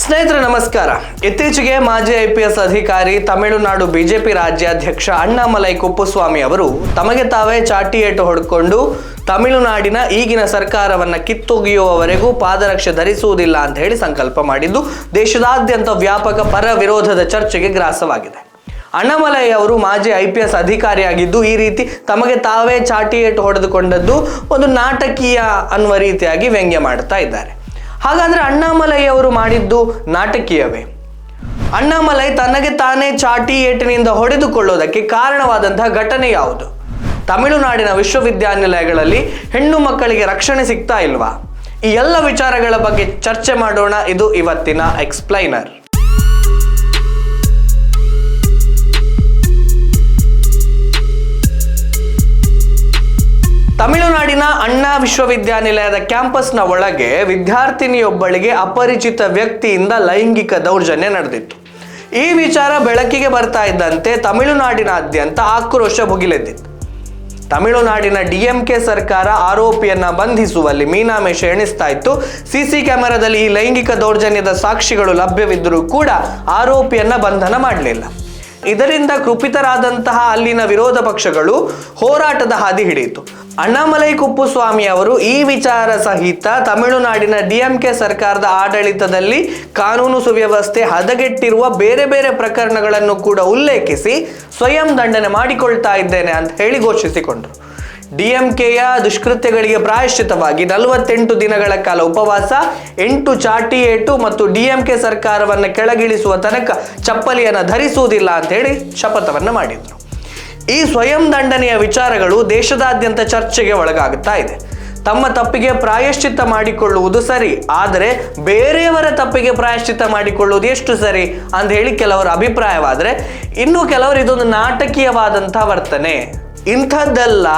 ಸ್ನೇಹಿತರೆ, ನಮಸ್ಕಾರ. ಇತ್ತೀಚೆಗೆ ಮಾಜಿ ಐ ಪಿ ಎಸ್ ಅಧಿಕಾರಿ, ತಮಿಳುನಾಡು ಬಿಜೆಪಿ ರಾಜ್ಯಾಧ್ಯಕ್ಷ ಅಣ್ಣಾಮಲೈ ಕುಪ್ಪುಸ್ವಾಮಿ ಅವರು ತಮಗೆ ತಾವೇ ಚಾಟಿ ಏಟು ಹೊಡ್ಕೊಂಡು ತಮಿಳುನಾಡಿನ ಈಗಿನ ಸರ್ಕಾರವನ್ನ ಕಿತ್ತೊಗೆಯುವವರೆಗೂ ಪಾದರಕ್ಷೆ ಧರಿಸುವುದಿಲ್ಲ ಅಂತ ಹೇಳಿ ಸಂಕಲ್ಪ ಮಾಡಿದ್ದು ದೇಶದಾದ್ಯಂತ ವ್ಯಾಪಕ ಪರ ವಿರೋಧದ ಚರ್ಚೆಗೆ ಗ್ರಾಸವಾಗಿದೆ. ಅಣ್ಣಾಮಲೈ ಅವರು ಮಾಜಿ ಐ ಪಿ ಎಸ್ ಅಧಿಕಾರಿಯಾಗಿದ್ದು ಈ ರೀತಿ ತಮಗೆ ತಾವೇ ಚಾಟಿ ಏಟು ಹೊಡೆದುಕೊಂಡದ್ದು ಒಂದು ನಾಟಕೀಯ ಅನ್ನುವ ರೀತಿಯಾಗಿ ವ್ಯಂಗ್ಯ ಮಾಡ್ತಾ ಇದ್ದಾರೆ. ಹಾಗಾದ್ರೆ ಅಣ್ಣಾಮಲೈ ಅವರು ಮಾಡಿದ್ದು ನಾಟಕೀಯವೇ? ಅಣ್ಣಾಮಲೈ ತನಗೆ ತಾನೇ ಚಾಟಿ ಏಟಿನಿಂದ ಹೊಡೆದುಕೊಳ್ಳೋದಕ್ಕೆ ಕಾರಣವಾದಂತಹ ಘಟನೆ ಯಾವುದು? ತಮಿಳುನಾಡಿನ ವಿಶ್ವವಿದ್ಯಾನಿಲಯಗಳಲ್ಲಿ ಹೆಣ್ಣು ಮಕ್ಕಳಿಗೆ ರಕ್ಷಣೆ ಸಿಗ್ತಾ ಇಲ್ವಾ? ಈ ಎಲ್ಲ ವಿಚಾರಗಳ ಬಗ್ಗೆ ಚರ್ಚೆ ಮಾಡೋಣ. ಇದು ಇವತ್ತಿನ ಎಕ್ಸ್ಪ್ಲೈನರ್ ತಮಿಳುನಾಡಿನ ಅಣ್ಣಾ ವಿಶ್ವವಿದ್ಯಾನಿಲಯದ ಕ್ಯಾಂಪಸ್ನ ಒಳಗೆ ವಿದ್ಯಾರ್ಥಿನಿಯೊಬ್ಬಳಿಗೆ ಅಪರಿಚಿತ ವ್ಯಕ್ತಿಯಿಂದ ಲೈಂಗಿಕ ದೌರ್ಜನ್ಯ ನಡೆದಿತ್ತು. ಈ ವಿಚಾರ ಬೆಳಕಿಗೆ ಬರ್ತಾ ಇದ್ದಂತೆ ತಮಿಳುನಾಡಿನಾದ್ಯಂತ ಆಕ್ರೋಶ ಭುಗಿಲೆದ್ದಿತ್ತು. ತಮಿಳುನಾಡಿನ ಡಿಎಂಕೆ ಸರ್ಕಾರ ಆರೋಪಿಯನ್ನ ಬಂಧಿಸುವಲ್ಲಿ ಮೀನಾಮೇಷ ಎಣಿಸ್ತಾ ಇತ್ತು. ಸಿಸಿ ಕ್ಯಾಮೆರಾದಲ್ಲಿ ಈ ಲೈಂಗಿಕ ದೌರ್ಜನ್ಯದ ಸಾಕ್ಷಿಗಳು ಲಭ್ಯವಿದ್ದರೂ ಕೂಡ ಆರೋಪಿಯನ್ನ ಬಂಧನ ಮಾಡಲಿಲ್ಲ. ಇದರಿಂದ ಕೃಪಿತರಾದಂತಹ ಅಲ್ಲಿನ ವಿರೋಧ ಪಕ್ಷಗಳು ಹೋರಾಟದ ಹಾದಿ ಹಿಡಿಯಿತು. ಅಣ್ಣಾಮಲೈ ಕುಪ್ಪುಸ್ವಾಮಿ ಅವರು ಈ ವಿಚಾರ ಸಹಿತ ತಮಿಳುನಾಡಿನ ಡಿಎಂಕೆ ಸರ್ಕಾರದ ಆಡಳಿತದಲ್ಲಿ ಕಾನೂನು ಸುವ್ಯವಸ್ಥೆ ಹದಗೆಟ್ಟಿರುವ ಬೇರೆ ಬೇರೆ ಪ್ರಕರಣಗಳನ್ನು ಕೂಡ ಉಲ್ಲೇಖಿಸಿ ಸ್ವಯಂ ದಂಡನೆ ಮಾಡಿಕೊಳ್ತಾ ಇದ್ದೇನೆ ಅಂತ ಹೇಳಿ ಘೋಷಿಸಿಕೊಂಡರು. ಡಿಎಂಕೆಯ ದುಷ್ಕೃತ್ಯಗಳಿಗೆ ಪ್ರಾಯಶ್ಚಿತವಾಗಿ ನಲವತ್ತೆಂಟು ದಿನಗಳ ಕಾಲ ಉಪವಾಸ, ಎಂಟು ಚಾಟಿ ಏಟು ಮತ್ತು ಡಿಎಂಕೆ ಸರ್ಕಾರವನ್ನು ಕೆಳಗಿಳಿಸುವ ತನಕ ಚಪ್ಪಲಿಯನ್ನು ಧರಿಸುವುದಿಲ್ಲ ಅಂತ ಹೇಳಿ ಶಪಥವನ್ನು ಮಾಡಿದರು. ಈ ಸ್ವಯಂ ದಂಡನೆಯ ವಿಚಾರಗಳು ದೇಶದಾದ್ಯಂತ ಚರ್ಚೆಗೆ ಒಳಗಾಗುತ್ತಾ ಇದೆ. ತಮ್ಮ ತಪ್ಪಿಗೆ ಪ್ರಾಯಶ್ಚಿತ್ತ ಮಾಡಿಕೊಳ್ಳುವುದು ಸರಿ, ಆದರೆ ಬೇರೆಯವರ ತಪ್ಪಿಗೆ ಪ್ರಾಯಶ್ಚಿತ್ತ ಮಾಡಿಕೊಳ್ಳುವುದು ಎಷ್ಟು ಸರಿ ಅಂತ ಹೇಳಿ ಕೆಲವರ ಅಭಿಪ್ರಾಯವಾದರೆ, ಇನ್ನು ಕೆಲವರು ಇದೊಂದು ನಾಟಕೀಯವಾದಂಥ ವರ್ತನೆ. ಇಂಥದ್ದೆಲ್ಲ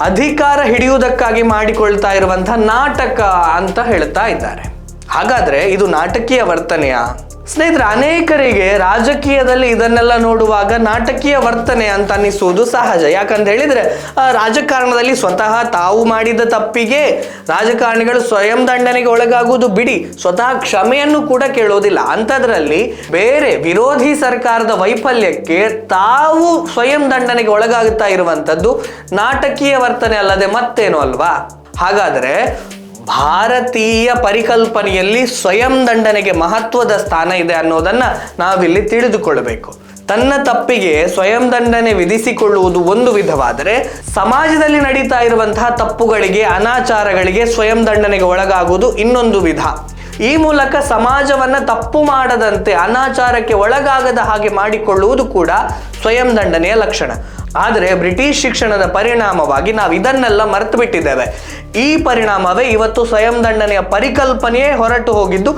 ಅಧಿಕಾರ ಹಿಡಿಯುವುದಕ್ಕಾಗಿ ಮಾಡಿಕೊಳ್ತಾ ಇರುವಂತಹ ನಾಟಕ ಅಂತ ಹೇಳ್ತಾ ಇದ್ದಾರೆ. ಹಾಗಾದ್ರೆ ಇದು ನಾಟಕೀಯ ವರ್ತನೆಯ? ಸ್ನೇಹಿತರೆ, ಅನೇಕರಿಗೆ ರಾಜಕೀಯದಲ್ಲಿ ಇದನ್ನೆಲ್ಲ ನೋಡುವಾಗ ನಾಟಕೀಯ ವರ್ತನೆ ಅಂತ ಅನ್ನಿಸುವುದು ಸಹಜ. ಯಾಕಂತ ಹೇಳಿದ್ರೆ ರಾಜಕಾರಣದಲ್ಲಿ ಸ್ವತಃ ತಾವು ಮಾಡಿದ ತಪ್ಪಿಗೆ ರಾಜಕಾರಣಿಗಳು ಸ್ವಯಂ ದಂಡನೆಗೆ ಒಳಗಾಗುವುದು ಬಿಡಿ. ಸ್ವತಃ ಕ್ಷಮೆಯನ್ನು ಕೂಡ ಕೇಳೋದಿಲ್ಲ ಅಂಥದ್ರಲ್ಲಿ ಬೇರೆ ವಿರೋಧಿ ಸರ್ಕಾರದ ವೈಫಲ್ಯಕ್ಕೆ ತಾವು ಸ್ವಯಂ ದಂಡನೆಗೆ ಒಳಗಾಗುತ್ತಾ ಇರುವಂಥದ್ದು ನಾಟಕೀಯ ವರ್ತನೆ ಅಲ್ಲದೆ ಮತ್ತೇನು ಅಲ್ವಾ? ಹಾಗಾದರೆ ಭಾರತೀಯ ಪರಿಕಲ್ಪನೆಯಲ್ಲಿ ಸ್ವಯಂ ದಂಡನೆಗೆ ಮಹತ್ವದ ಸ್ಥಾನ ಇದೆ ಅನ್ನೋದನ್ನ ನಾವಿಲ್ಲಿ ತಿಳಿದುಕೊಳ್ಳಬೇಕು. ತನ್ನ ತಪ್ಪಿಗೆ ಸ್ವಯಂ ದಂಡನೆ ವಿಧಿಸಿಕೊಳ್ಳುವುದು ಒಂದು ವಿಧವಾದರೆ ಸಮಾಜದಲ್ಲಿ ನಡೀತಾ ಇರುವಂತಹ ತಪ್ಪುಗಳಿಗೆ, ಅನಾಚಾರಗಳಿಗೆ ಸ್ವಯಂ ದಂಡನೆಗೆ ಒಳಗಾಗುವುದು ಇನ್ನೊಂದು ವಿಧ. ಈ ಮೂಲಕ ಸಮಾಜವನ್ನ ತಪ್ಪು ಮಾಡದಂತೆ, ಅನಾಚಾರಕ್ಕೆ ಒಳಗಾಗದ ಹಾಗೆ ಮಾಡಿಕೊಳ್ಳುವುದು ಕೂಡ ಸ್ವಯಂ ದಂಡನೆಯ ಲಕ್ಷಣ. ಆದರೆ ಬ್ರಿಟಿಷ್ ಶಿಕ್ಷಣದ ಪರಿಣಾಮವಾಗಿ ನಾವು ಇದನ್ನೆಲ್ಲ ಮರೆತು ಬಿಟ್ಟಿದ್ದೇವೆ ಈ ಪರಿಣಾಮವೇ ಇವತ್ತು ಸ್ವಯಂ ದಂಡನೆಯ ಪರಿಕಲ್ಪನೆಯೇ ಹೊರಟು ಹೋಗಿದ್ದು,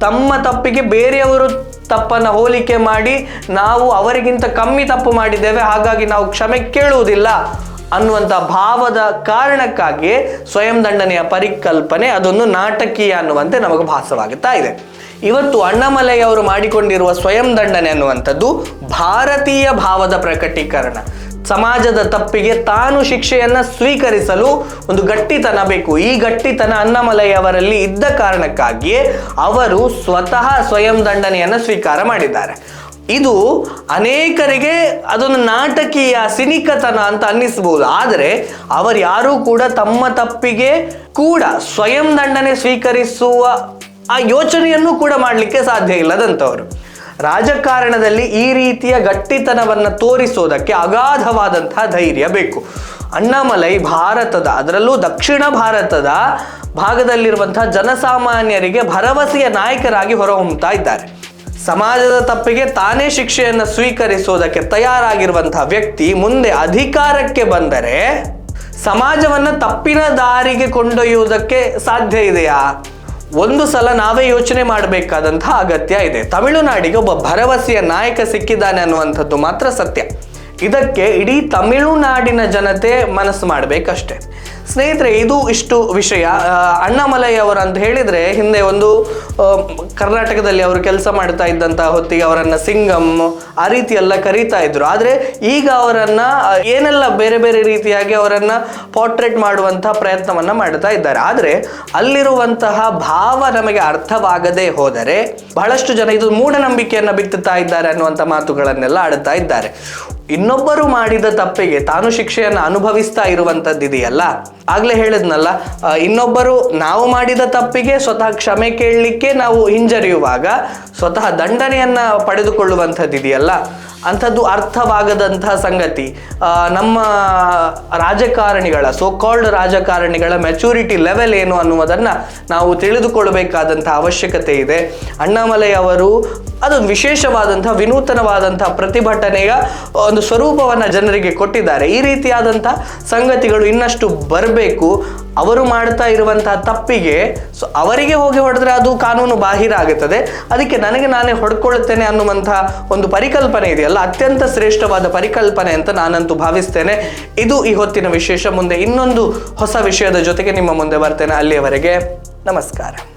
ತಮ್ಮ ತಪ್ಪಿಗೆ ಬೇರೆಯವರು ತಪ್ಪನ್ನು ಹೋಲಿಕೆ ಮಾಡಿ, ನಾವು ಅವರಿಗಿಂತ ಕಮ್ಮಿ ತಪ್ಪು ಮಾಡಿದ್ದೇವೆ, ಹಾಗಾಗಿ ನಾವು ಕ್ಷಮೆ ಕೇಳುವುದಿಲ್ಲ ಅನ್ನುವಂಥ ಭಾವದ ಕಾರಣಕ್ಕಾಗಿಯೇ ಸ್ವಯಂ ದಂಡನೆಯ ಪರಿಕಲ್ಪನೆ ಅದೊಂದು ನಾಟಕೀಯ ಅನ್ನುವಂತೆ ನಮಗೆ ಭಾಸವಾಗುತ್ತಾ ಇದೆ. ಇವತ್ತು ಅಣ್ಣಮಲೆಯವರು ಮಾಡಿಕೊಂಡಿರುವ ಸ್ವಯಂ ದಂಡನೆ ಅನ್ನುವಂಥದ್ದು ಭಾರತೀಯ ಭಾವದ ಪ್ರಕಟೀಕರಣ. ಸಮಾಜದ ತಪ್ಪಿಗೆ ತಾನು ಶಿಕ್ಷೆಯನ್ನ ಸ್ವೀಕರಿಸಲು ಒಂದು ಗಟ್ಟಿತನ ಬೇಕು. ಈ ಗಟ್ಟಿತನ ಅನ್ನಮಲೈ ಅವರಲ್ಲಿ ಇದ್ದ ಕಾರಣಕ್ಕಾಗಿಯೇ ಅವರು ಸ್ವತಃ ಸ್ವಯಂ ದಂಡನೆಯನ್ನು ಸ್ವೀಕಾರ ಮಾಡಿದ್ದಾರೆ. ಇದು ಅನೇಕರಿಗೆ ಅದೊಂದು ನಾಟಕೀಯ ಸಿನಿಕತನ ಅಂತ ಅನ್ನಿಸ್ಬೋದು. ಆದರೆ ಅವರು ಯಾರೂ ಕೂಡ ತಮ್ಮ ತಪ್ಪಿಗೆ ಕೂಡ ಸ್ವಯಂ ದಂಡನೆ ಸ್ವೀಕರಿಸುವ ಆ ಯೋಚನೆಯನ್ನು ಕೂಡ ಮಾಡಲಿಕ್ಕೆ ಸಾಧ್ಯ ಇಲ್ಲದಂಥವರು. ರಾಜಕಾರಣದಲ್ಲಿ ಈ ರೀತಿಯ ಗಟ್ಟಿತನವನ್ನು ತೋರಿಸೋದಕ್ಕೆ ಅಗಾಧವಾದಂತಹ ಧೈರ್ಯ ಬೇಕು. ಅಣ್ಣಾಮಲೈ ಭಾರತದ, ಅದರಲ್ಲೂ ದಕ್ಷಿಣ ಭಾರತದ ಭಾಗದಲ್ಲಿರುವಂತಹ ಜನಸಾಮಾನ್ಯರಿಗೆ ಭರವಸೆಯ ನಾಯಕರಾಗಿ ಹೊರಹೊಮ್ಮುತ್ತಾ ಇದ್ದಾರೆ. ಸಮಾಜದ ತಪ್ಪಿಗೆ ತಾನೇ ಶಿಕ್ಷೆಯನ್ನು ಸ್ವೀಕರಿಸೋದಕ್ಕೆ ತಯಾರಾಗಿರುವಂತಹ ವ್ಯಕ್ತಿ ಮುಂದೆ ಅಧಿಕಾರಕ್ಕೆ ಬಂದರೆ ಸಮಾಜವನ್ನ ತಪ್ಪಿನ ದಾರಿಗೆ ಕೊಂಡೊಯ್ಯುವುದಕ್ಕೆ ಸಾಧ್ಯ ಇದೆಯಾ? ಒಂದು ಸಲ ನಾವೇ ಯೋಚನೆ ಮಾಡಬೇಕಾದಂತಹ ಅಗತ್ಯ ಇದೆ. ತಮಿಳುನಾಡಿಗೆ ಒಬ್ಬ ಭರವಸೆಯ ನಾಯಕ ಸಿಕ್ಕಿದ್ದಾನೆ ಅನ್ನುವಂಥದ್ದು ಮಾತ್ರ ಸತ್ಯ. ಇದಕ್ಕೆ ಇಡೀ ತಮಿಳುನಾಡಿನ ಜನತೆ ಮನಸ್ಸು ಮಾಡಬೇಕಷ್ಟೆ. ಸ್ನೇಹಿತರೆ, ಇದು ಇಷ್ಟು ವಿಷಯ. ಅಣ್ಣಾಮಲೈಯವರು ಅಂತ ಹೇಳಿದರೆ ಹಿಂದೆ ಒಂದು ಕರ್ನಾಟಕದಲ್ಲಿ ಅವರು ಕೆಲಸ ಮಾಡ್ತಾ ಇದ್ದಂಥ ಹೊತ್ತಿಗೆ ಅವರನ್ನು ಸಿಂಗಮ್ ಆ ರೀತಿ ಎಲ್ಲ ಕರೀತಾ ಇದ್ರು. ಆದರೆ ಈಗ ಅವರನ್ನು ಏನೆಲ್ಲ ಬೇರೆ ಬೇರೆ ರೀತಿಯಾಗಿ ಅವರನ್ನು ಪಾರ್ಟ್ರೇಟ್ ಮಾಡುವಂಥ ಪ್ರಯತ್ನವನ್ನು ಮಾಡ್ತಾ ಇದ್ದಾರೆ. ಆದರೆ ಅಲ್ಲಿರುವಂತಹ ಭಾವ ನಮಗೆ ಅರ್ಥವಾಗದೇ ಹೋದರೆ ಬಹಳಷ್ಟು ಜನ ಇದು ಮೂಢನಂಬಿಕೆಯನ್ನು ಬಿತ್ತುತ್ತಾ ಇದ್ದಾರೆ ಅನ್ನುವಂಥ ಮಾತುಗಳನ್ನೆಲ್ಲ ಆಡುತ್ತಾ ಇದ್ದಾರೆ. ಇನ್ನೊಬ್ಬರು ಮಾಡಿದ ತಪ್ಪಿಗೆ ತಾನು ಶಿಕ್ಷೆಯನ್ನು ಅನುಭವಿಸ್ತಾ ಇರುವಂಥದ್ದು ಇದೆಯಲ್ಲ ಆಗ್ಲೇ ಹೇಳಿದ್ನಲ್ಲ ಇನ್ನೊಬ್ಬರು ನಾವು ಮಾಡಿದ ತಪ್ಪಿಗೆ ಸ್ವತಃ ಕ್ಷಮೆ ಕೇಳಲಿಕ್ಕೆ ನಾವು ಹಿಂಜರಿಯುವಾಗ ಸ್ವತಃ ದಂಡನೆಯನ್ನ ಪಡೆದುಕೊಳ್ಳುವಂಥದ್ದು ಇದೆಯಲ್ಲ ಅಂಥದ್ದು ಅರ್ಥವಾಗದಂತಹ ಸಂಗತಿ. ನಮ್ಮ ರಾಜಕಾರಣಿಗಳ ಸೋ ಕಾಲ್ಡ್ ರಾಜಕಾರಣಿಗಳ ಮೆಚುರಿಟಿ ಲೆವೆಲ್ ಏನು ಅನ್ನುವುದನ್ನು ನಾವು ತಿಳಿದುಕೊಳ್ಳಬೇಕಾದಂಥ ಅವಶ್ಯಕತೆ ಇದೆ. ಅಣ್ಣಾಮಲೈ ಅವರು ಅದು ವಿಶೇಷವಾದಂಥ, ವಿನೂತನವಾದಂಥ ಪ್ರತಿಭಟನೆಯ ಒಂದು ಸ್ವರೂಪವನ್ನು ಜನರಿಗೆ ಕೊಟ್ಟಿದ್ದಾರೆ. ಈ ರೀತಿಯಾದಂಥ ಸಂಗತಿಗಳು ಇನ್ನಷ್ಟು ಬರಬೇಕು. ಅವರು ಮಾಡ್ತಾ ಇರುವಂತಹ ತಪ್ಪಿಗೆ, ಸೊ ಅವರಿಗೆ ಹೋಗಿ ಹೊಡೆದ್ರೆ ಅದು ಕಾನೂನು ಬಾಹಿರ ಆಗುತ್ತದೆ. ಅದಕ್ಕೆ ನನಗೆ ನಾನೇ ಹೊಡ್ಕೊಳ್ತೇನೆ ಅನ್ನುವಂತಹ ಒಂದು ಪರಿಕಲ್ಪನೆ ಇದೆಯಲ್ಲ? ಅತ್ಯಂತ ಶ್ರೇಷ್ಠವಾದ ಪರಿಕಲ್ಪನೆ ಅಂತ ನಾನಂತೂ ಭಾವಿಸ್ತೇನೆ. ಇದು ಈ ಹೊತ್ತಿನ ವಿಶೇಷ. ಮುಂದೆ ಇನ್ನೊಂದು ಹೊಸ ವಿಷಯದ ಜೊತೆಗೆ ನಿಮ್ಮ ಮುಂದೆ ಬರ್ತೇನೆ ಅಲ್ಲಿಯವರೆಗೆ. ನಮಸ್ಕಾರ.